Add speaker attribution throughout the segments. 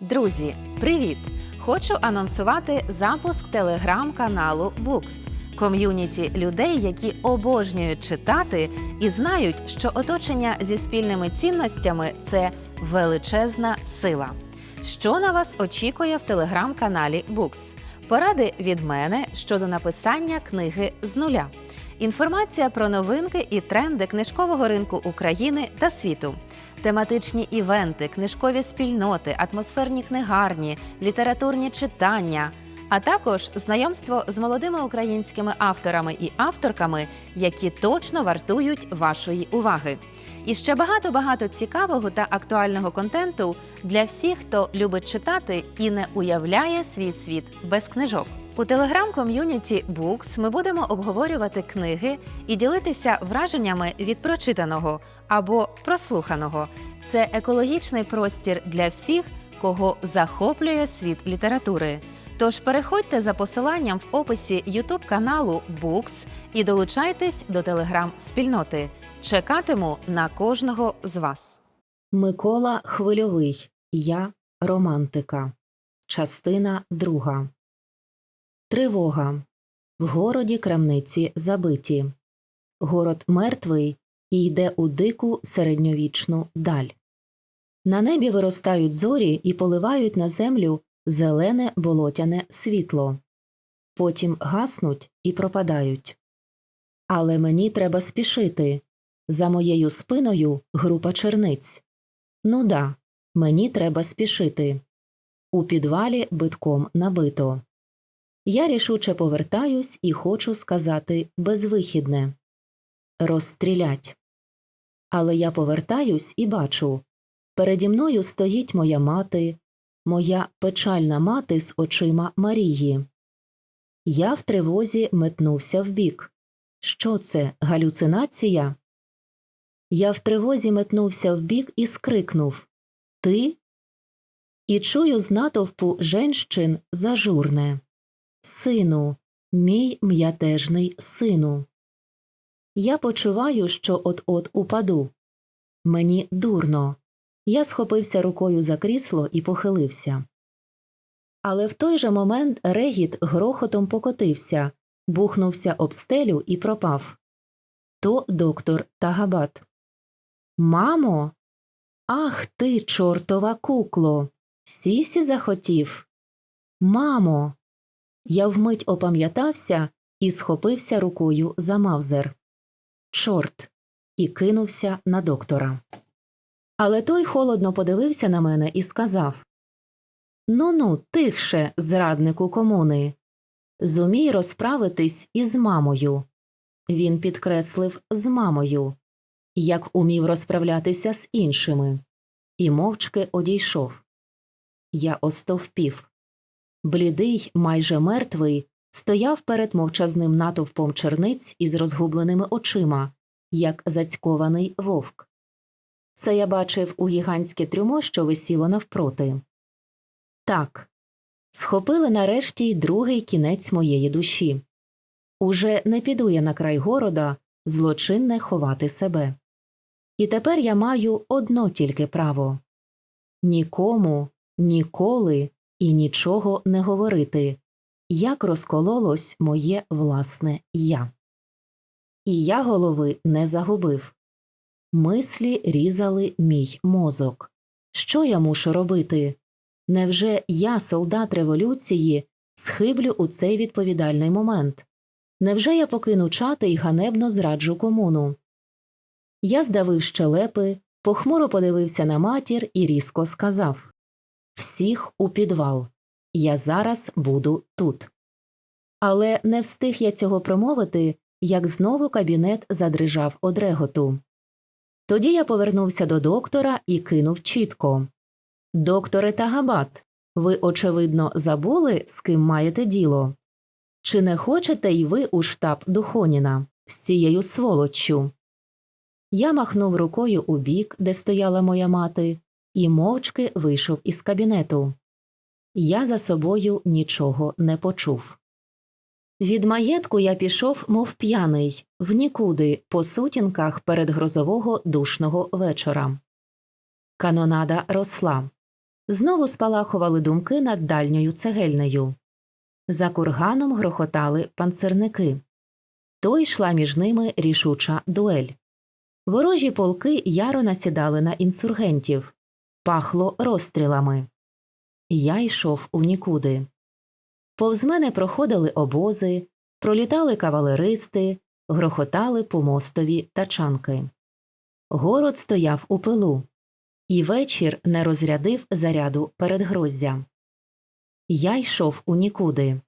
Speaker 1: Друзі, привіт! Хочу анонсувати запуск телеграм-каналу Books – ком'юніті людей, які обожнюють читати і знають, що оточення зі спільними цінностями це величезна сила. Що на вас очікує в телеграм-каналі Books? Поради від мене щодо написання книги з нуля. Інформація про новинки і тренди книжкового ринку України та світу, тематичні івенти, книжкові спільноти, атмосферні книгарні, літературні читання, а також знайомство з молодими українськими авторами і авторками, які точно вартують вашої уваги. І ще багато багато цікавого та актуального контенту для всіх, хто любить читати і не уявляє свій світ без книжок. У телеграм-ком'юніті Books ми будемо обговорювати книги і ділитися враженнями від прочитаного або прослуханого. Це екологічний простір для всіх, кого захоплює світ літератури. Тож переходьте за посиланням в описі YouTube каналу Books і долучайтесь до телеграм-спільноти. Чекатиму на кожного з вас.
Speaker 2: Микола Хвильовий. Я романтика. Частина друга. Тривога. В городі крамниці забиті. Город мертвий і йде у дику середньовічну даль. На небі виростають зорі і поливають на землю зелене болотяне світло. Потім гаснуть і пропадають. Але мені треба спішити. За моєю спиною група черниць. Ну да, мені треба спішити. У підвалі битком набито. Я рішуче повертаюсь і хочу сказати безвихідне розстрілять. Але я повертаюсь і бачу переді мною стоїть моя мати, моя печальна мати з очима Марії. Я в тривозі метнувся вбік. Що це, галюцинація? Я в тривозі метнувся вбік і скрикнув Ти? І чую з натовпу женщин зажурне Сину, мій м'ятежний сину. Я почуваю, що от-от упаду. Мені дурно. Я схопився рукою за крісло і похилився. Але в той же момент регіт грохотом покотився, бухнувся об стелю і пропав. То доктор Тагабат. Мамо. Ах ти, чортова кукло. Сісі захотів. Мамо. Я вмить опам'ятався і схопився рукою за мавзер. Чорт. І кинувся на доктора. Але той холодно подивився на мене і сказав Ну ну, тихше, зраднику комуни. Зумій розправитись із мамою. Він підкреслив з мамою, як умів розправлятися з іншими, і мовчки одійшов. Я остовпів. Блідий, майже мертвий, стояв перед мовчазним натовпом черниць із розгубленими очима, як зацькований вовк. Це я бачив у гігантське трюмо, що висіло навпроти. Так, схопили нарешті й другий кінець моєї душі. Уже не піду я на край города злочинне ховати себе. І тепер я маю одно тільки право нікому, ніколи і нічого не говорити, як розкололось моє власне я. І я голови не загубив. Мислі різали мій мозок. Що я мушу робити? Невже я, солдат революції, схиблю у цей відповідальний момент? Невже я покину чати й ганебно зраджу комуну? Я здавив щелепи, похмуро подивився на матір і різко сказав Всіх у підвал. Я зараз буду тут. Але не встиг я цього промовити, як знову кабінет задрижав од реготу. Тоді я повернувся до доктора і кинув чітко Докторе Тагабат, ви, очевидно, забули, з ким маєте діло. Чи не хочете й ви у штаб Духоніна з цією сволоччю? Я махнув рукою у бік, де стояла моя мати, і мовчки вийшов із кабінету. Я за собою нічого не почув. Від маєтку я пішов, мов п'яний, в нікуди, по сутінках перед грозового душного вечора. Канонада росла. Знову спалахували думки над дальньою цегельнею. За курганом грохотали панцерники. То йшла між ними рішуча дуель. Ворожі полки яро насідали на інсургентів. Пахло розстрілами. Я йшов у нікуди. Повз мене проходили обози, пролітали кавалеристи, грохотали по мостові тачанки. Город стояв у пилу, і вечір не розрядив заряду передгроздя. Я йшов у нікуди,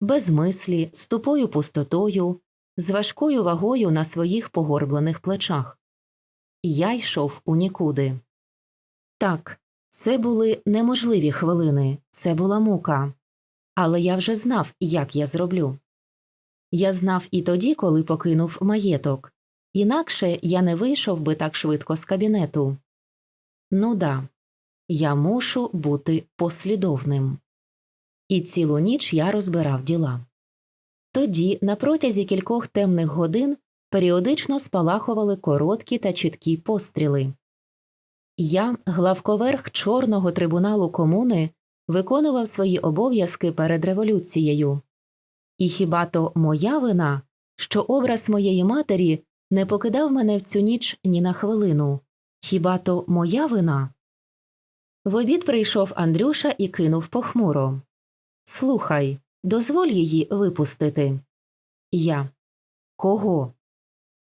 Speaker 2: без мислі, з тупою пустотою, з важкою вагою на своїх погорблених плечах. Я йшов у нікуди. Так, це були неможливі хвилини, це була мука. Але я вже знав, як я зроблю. Я знав і тоді, коли покинув маєток, інакше я не вийшов би так швидко з кабінету. Ну да, я мушу бути послідовним. І цілу ніч я розбирав діла. Тоді, на протязі кількох темних годин, періодично спалахували короткі та чіткі постріли. Я, главковерх чорного трибуналу комуни, виконував свої обов'язки перед революцією. І хіба то моя вина, що образ моєї матері не покидав мене в цю ніч ні на хвилину? Хіба то моя вина? В обід прийшов Андрюша і кинув похмуро. Слухай, дозволь її випустити. Я. Кого?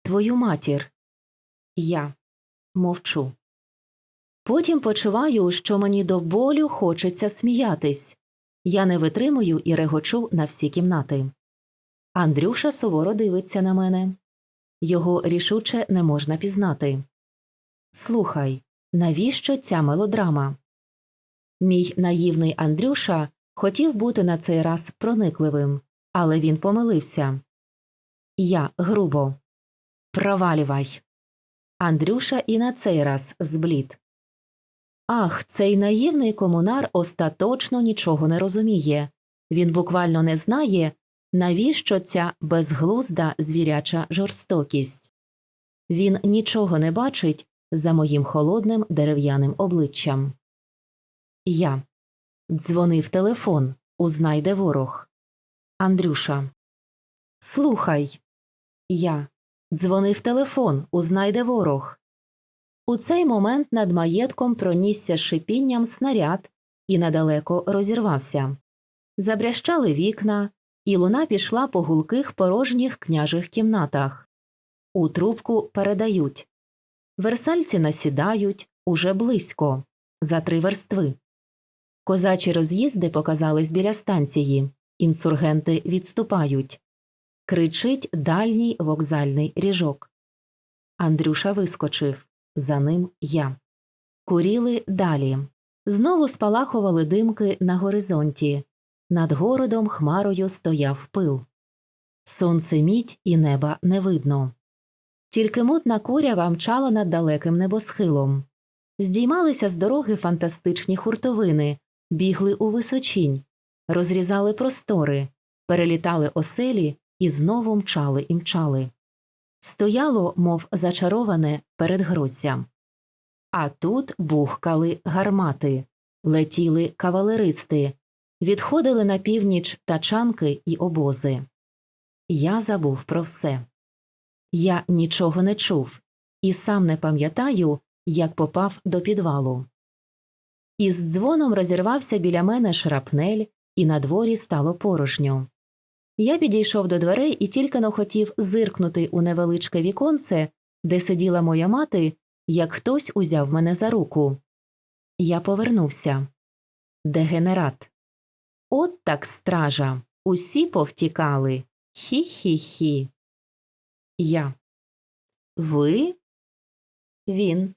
Speaker 2: Твою матір. Я. Мовчу. Потім почуваю, що мені до болю хочеться сміятись. Я не витримую і регочу на всі кімнати. Андрюша суворо дивиться на мене. Його рішуче не можна пізнати. Слухай, навіщо ця мелодрама? Мій наївний Андрюша хотів бути на цей раз проникливим, але він помилився. Я грубо. Провалювай. Андрюша і на цей раз зблід. Ах, цей наївний комунар остаточно нічого не розуміє. Він буквально не знає, навіщо ця безглузда звіряча жорстокість. Він нічого не бачить за моїм холодним дерев'яним обличчям. Я. Дзвонив телефон. Узнай, де ворог. Андрюша. Слухай. Я. Дзвонив телефон. Узнай, де ворог. У цей момент над маєтком пронісся шипінням снаряд і надалеко розірвався. Забрящали вікна, і луна пішла по гулких порожніх княжих кімнатах. У трубку передають. Версальці насідають уже близько, за три верстви. Козачі роз'їзди показались біля станції. Інсургенти відступають. Кричить дальній вокзальний ріжок. Андрюша вискочив. За ним я. Куріли далі. Знову спалахували димки на горизонті. Над городом хмарою стояв пил. Сонце мідь і неба не видно. Тільки мутна курява мчала над далеким небосхилом. Здіймалися з дороги фантастичні хуртовини, бігли у височінь, розрізали простори, перелітали оселі і знову мчали і мчали. Стояло, мов зачароване перед передгроздя. А тут бухкали гармати, летіли кавалеристи, відходили на північ тачанки і обози. Я забув про все. Я нічого не чув і сам не пам'ятаю, як попав до підвалу. Із дзвоном розірвався біля мене шрапнель, і на дворі стало порожньо. Я підійшов до дверей і тільки но хотів зиркнути у невеличке віконце, де сиділа моя мати, як хтось узяв мене за руку. Я повернувся. Дегенерат. От так стража. Усі повтікали. Хі-хі-хі. Я. Ви? Він.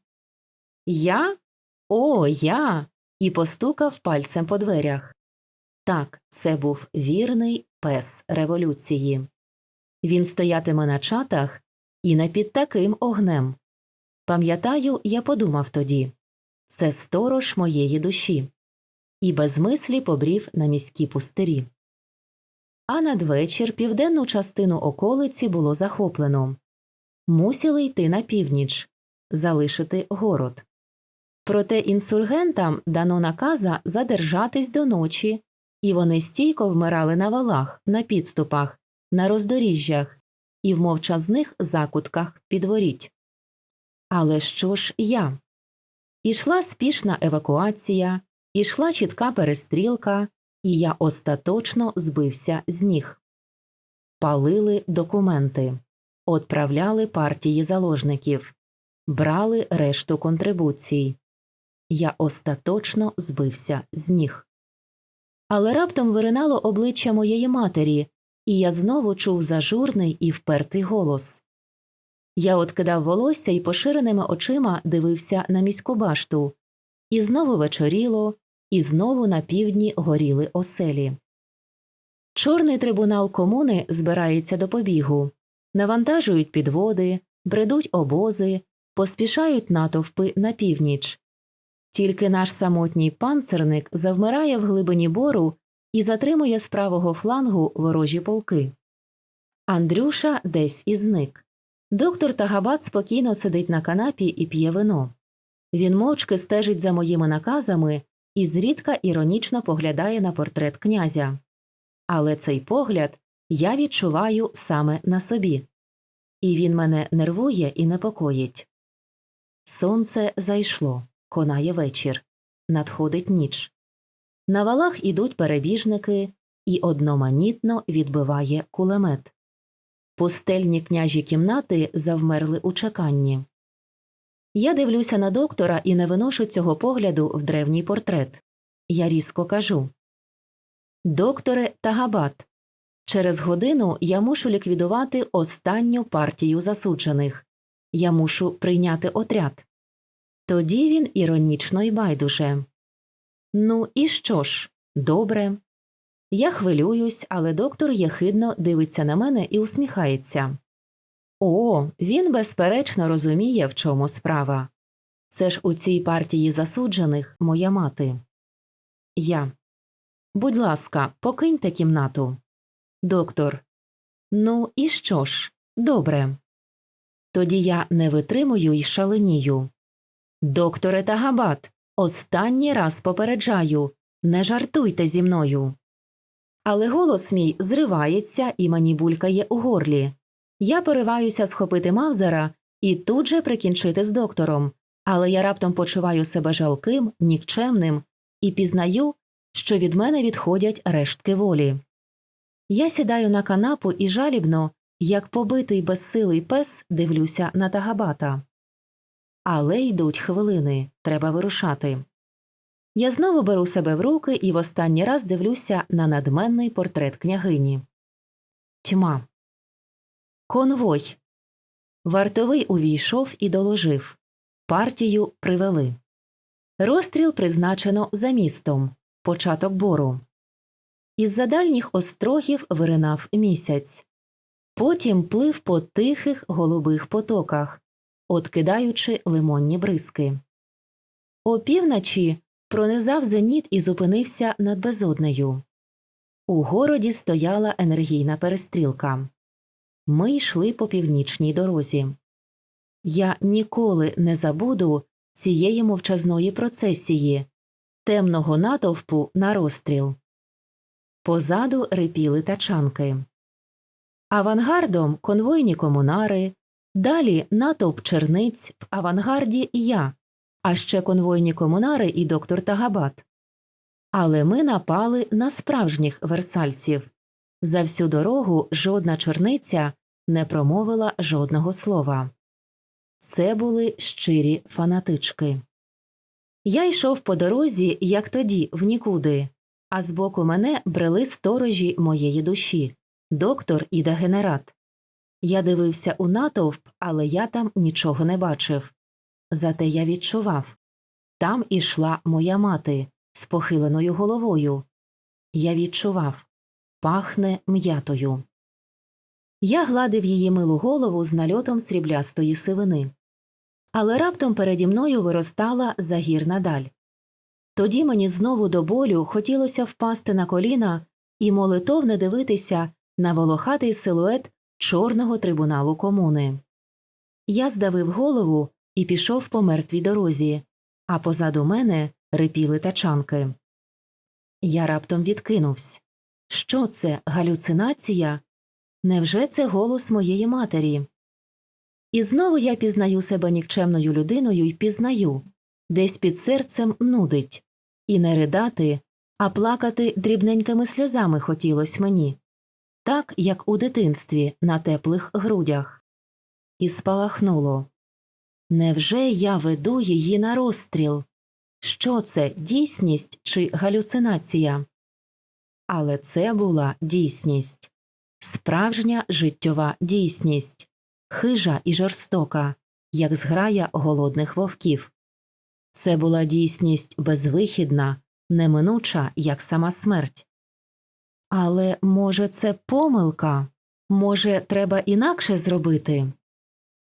Speaker 2: Я? О, я. І постукав пальцем по дверях. Так, це був вірний пес революції. Він стоятиме на чатах і не під таким огнем. Пам'ятаю, я подумав тоді це сторож моєї душі, і без мислі побрів на міські пустирі. А надвечір південну частину околиці було захоплено. Мусили йти на північ, залишити город. Проте інсургентам дано наказа задержатись до ночі, і вони стійко вмирали на валах, на підступах, на роздоріжжях і в мовчазних закутках підворіть. Але що ж я? Ішла спішна евакуація, ішла чітка перестрілка, і я остаточно збився з ніг. Палили документи, отправляли партії заложників, брали решту контрибуцій. Я остаточно збився з ніг. Але раптом виринало обличчя моєї матері, і я знову чув зажурний і впертий голос. Я откидав волосся і поширеними очима дивився на міську башту, і знову вечоріло, і знову на півдні горіли оселі. Чорний трибунал комуни збирається до побігу, навантажують підводи, бредуть обози, поспішають натовпи на північ. Тільки наш самотній панцерник завмирає в глибині бору і затримує з правого флангу ворожі полки. Андрюша десь і зник. Доктор Тагабат спокійно сидить на канапі і п'є вино. Він мовчки стежить за моїми наказами і зрідка іронічно поглядає на портрет князя. Але цей погляд я відчуваю саме на собі, і він мене нервує і непокоїть. Сонце зайшло, конає вечір, надходить ніч. На валах ідуть перебіжники, і одноманітно відбиває кулемет. Пустельні княжі кімнати завмерли у чеканні. Я дивлюся на доктора і не виношу цього погляду в древній портрет. Я різко кажу Докторе Тагабат, через годину я мушу ліквідувати останню партію засуджених. Я мушу прийняти отряд. Тоді він іронічно й байдуже. Ну, і що ж? Добре. Я хвилююсь, але доктор єхидно дивиться на мене і усміхається. О, він безперечно розуміє, в чому справа. Це ж у цій партії засуджених моя мати. Я. Будь ласка, покиньте кімнату. Доктор. Ну, і що ж? Добре. Тоді я не витримую й шаленію. Докторе Тагабат, останній раз попереджаю не жартуйте зі мною. Але голос мій зривається і мені булькає у горлі. Я пориваюся схопити Мавзера і тут же прикінчити з доктором, але я раптом почуваю себе жалким, нікчемним і пізнаю, що від мене відходять рештки волі. Я сідаю на канапу і жалібно, як побитий безсилий пес, дивлюся на тагабата. Але йдуть хвилини, треба вирушати. Я знову беру себе в руки і в останній раз дивлюся на надменний портрет княгині. Тьма. Конвой. Вартовий увійшов і доложив. Партію привели. Розстріл призначено за містом. Початок бору. Із-за дальніх острогів виринав місяць. Потім плив по тихих голубих потоках, откидаючи лимонні бризки. Опівночі пронизав зеніт і зупинився над безоднею. У городі стояла енергійна перестрілка. Ми йшли по північній дорозі. Я ніколи не забуду цієї мовчазної процесії, темного натовпу на розстріл. Позаду рипіли тачанки. Авангардом конвойні комунари, далі натовп черниць, в авангарді я, а ще конвойні комунари і доктор Тагабат. Але ми напали на справжніх версальців. За всю дорогу жодна чорниця не промовила жодного слова. Це були щирі фанатички. Я йшов по дорозі, як тоді, в нікуди, а збоку мене брели сторожі моєї душі доктор і дегенерат. Я дивився у натовп, але я там нічого не бачив. Зате я відчував там ішла моя мати з похиленою головою. Я відчував пахне м'ятою. Я гладив її милу голову з нальотом сріблястої сивини. Але раптом переді мною виростала загірна даль. Тоді мені знову до болю хотілося впасти на коліна і молитовне дивитися на волохатий силует чорного трибуналу комуни. Я здавив голову і пішов по мертвій дорозі, а позаду мене рипіли тачанки. Я раптом відкинувся. Що це, галюцинація? Невже це голос моєї матері? І знову я пізнаю себе нікчемною людиною і пізнаю, десь під серцем нудить, і не ридати, а плакати дрібненькими сльозами хотілось мені, так, як у дитинстві на теплих грудях. І спалахнуло. Невже я веду її на розстріл? Що це, дійсність чи галюцинація? Але це була дійсність, справжня життєва дійсність, хижа і жорстока, як зграя голодних вовків. Це була дійсність безвихідна, неминуча, як сама смерть. Але, може, це помилка? Може, треба інакше зробити?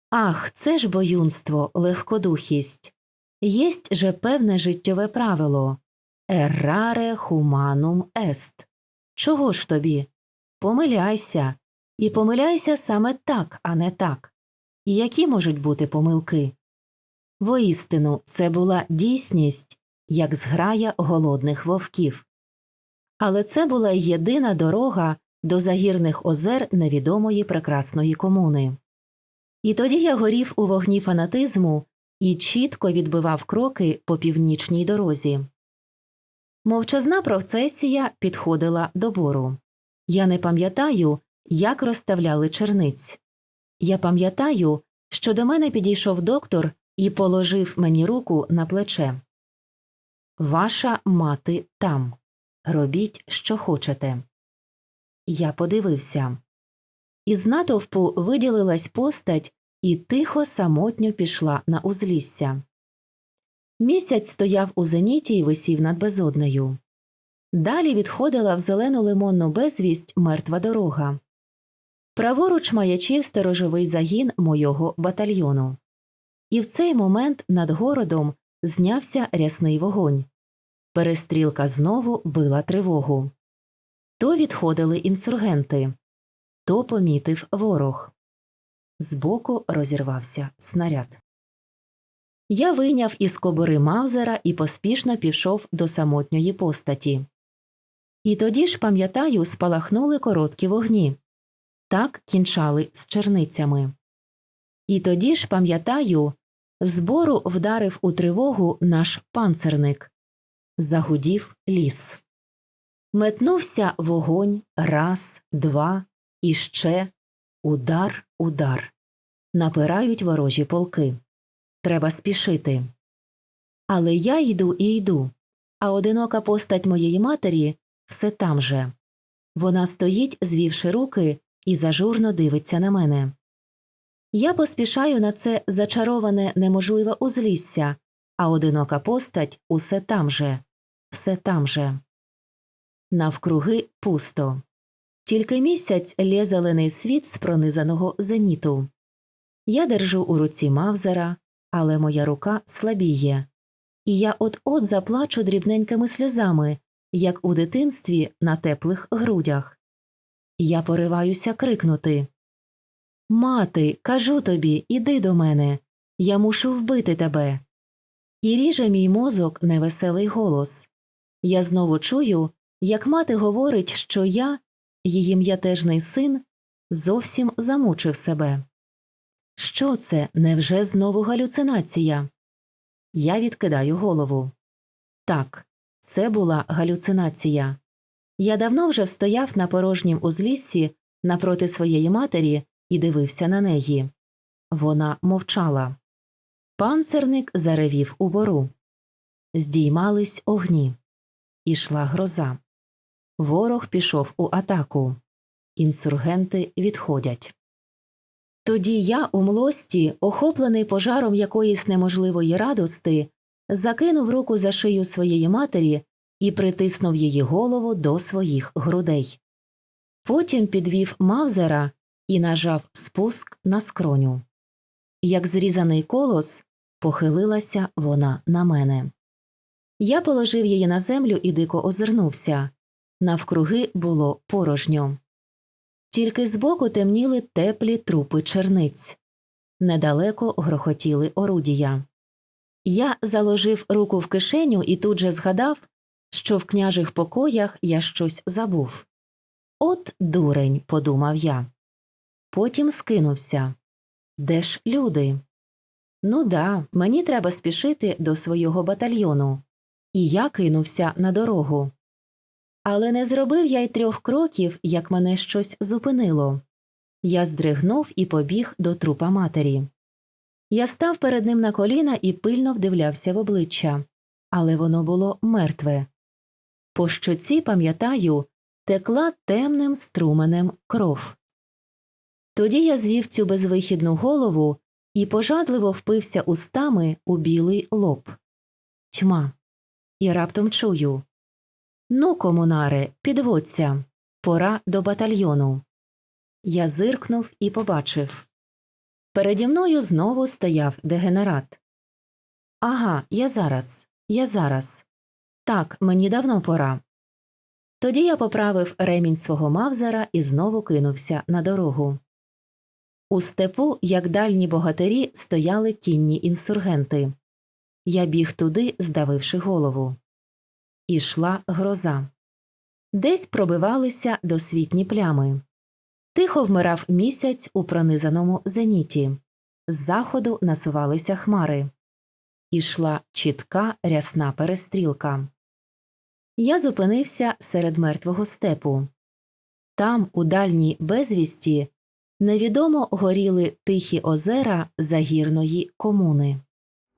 Speaker 2: Ах, це ж боюнство, легкодухість. Єсть же певне життєве правило Errare humanum est. Чого ж тобі? Помиляйся. І помиляйся саме так, а не так. Які можуть бути помилки? Воістину, це була дійсність, як зграя голодних вовків. Але це була єдина дорога до загірних озер невідомої прекрасної комуни. І тоді я горів у вогні фанатизму і чітко відбивав кроки по північній дорозі. Мовчазна процесія підходила до бору. Я не пам'ятаю, як розставляли черниць. Я пам'ятаю, що до мене підійшов доктор і положив мені руку на плече. Ваша мати там. Робіть, що хочете. Я подивився. Із натовпу виділилась постать і тихо самотньо пішла на узлісся. Місяць стояв у зеніті і висів над безоднею. Далі відходила в зелену лимонну безвість мертва дорога. Праворуч маячив сторожовий загін мойого батальйону. І в цей момент над городом знявся рясний вогонь. Перестрілка знову била тривогу. То відходили інсургенти, то помітив ворог. Збоку розірвався снаряд. Я вийняв із кобури Мавзера і поспішно пішов до самотньої постаті. І тоді ж, пам'ятаю, спалахнули короткі вогні. Так кінчали з черницями. І тоді ж, пам'ятаю, збору вдарив у тривогу наш панцерник. Загудів ліс. Метнувся вогонь раз, два, і ще удар, удар. Напирають ворожі полки. Треба спішити. Але я йду і йду, а одинока постать моєї матері все там же. Вона стоїть, звівши руки, і зажурно дивиться на мене. Я поспішаю на це зачароване неможливе узлісся, а одинока постать усе там же, все там же. Навкруги пусто. Тільки місяць лє зелений світ з пронизаного зеніту. Я держу у руці Мавзера, але моя рука слабіє, і я от-от заплачу дрібненькими сльозами, як у дитинстві на теплих грудях. Я пориваюся крикнути Мати, кажу тобі, іди до мене. Я мушу вбити тебе. І ріже мій мозок невеселий голос. Я знову чую, як мати говорить, що я, її м'ятежний син, зовсім замучив себе. Що це, невже знову галюцинація? Я відкидаю голову. Так, це була галюцинація. Я давно вже стояв на порожнім узліссі напроти своєї матері і дивився на неї. Вона мовчала. Панцерник заревів у бору. Здіймались огні. Ішла гроза. Ворог пішов у атаку. Інсургенти відходять. Тоді я у млості, охоплений пожаром якоїсь неможливої радости, закинув руку за шию своєї матері і притиснув її голову до своїх грудей. Потім підвів Мавзера і нажав спуск на скроню. Як зрізаний колос, похилилася вона на мене. Я положив її на землю і дико озирнувся. Навкруги було порожньо. Тільки збоку темніли теплі трупи черниць. Недалеко грохотіли орудія. Я заложив руку в кишеню і тут же згадав, що в княжих покоях я щось забув. От дурень, подумав я. Потім скинувся. Де ж люди? Ну да, мені треба спішити до свого батальйону. І я кинувся на дорогу. Але не зробив я й трьох кроків, як мене щось зупинило. Я здригнув і побіг до трупа матері. Я став перед ним на коліна і пильно вдивлявся в обличчя, але воно було мертве. По щоці, пам'ятаю, текла темним струменем кров. Тоді я звів цю безвихідну голову і пожадливо впився устами у білий лоб. Тьма. І раптом чую. Ну, комунаре, підводься. Пора до батальйону. Я зиркнув і побачив. Переді мною знову стояв дегенерат. Ага, я зараз, я зараз. Так, мені давно пора. Тоді я поправив ремінь свого мавзера і знову кинувся на дорогу. У степу, як дальні богатирі, стояли кінні інсургенти. Я біг туди, здавивши голову. Ішла гроза. Десь пробивалися досвітні плями. Тихо вмирав місяць у пронизаному зеніті. З заходу насувалися хмари. Ішла чітка рясна перестрілка. Я зупинився серед мертвого степу. Там, у дальній безвісті, невідомо горіли тихі озера загірної комуни.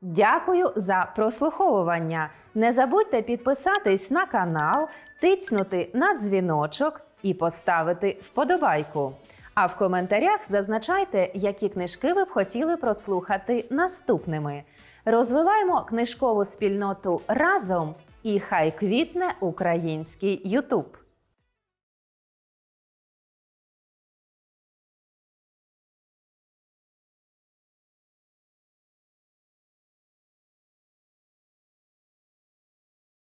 Speaker 1: Дякую за прослуховування. Не забудьте підписатись на канал, тицнути на дзвіночок і поставити вподобайку. А в коментарях зазначайте, які книжки ви б хотіли прослухати наступними. Розвиваємо книжкову спільноту разом і хай квітне український Ютуб.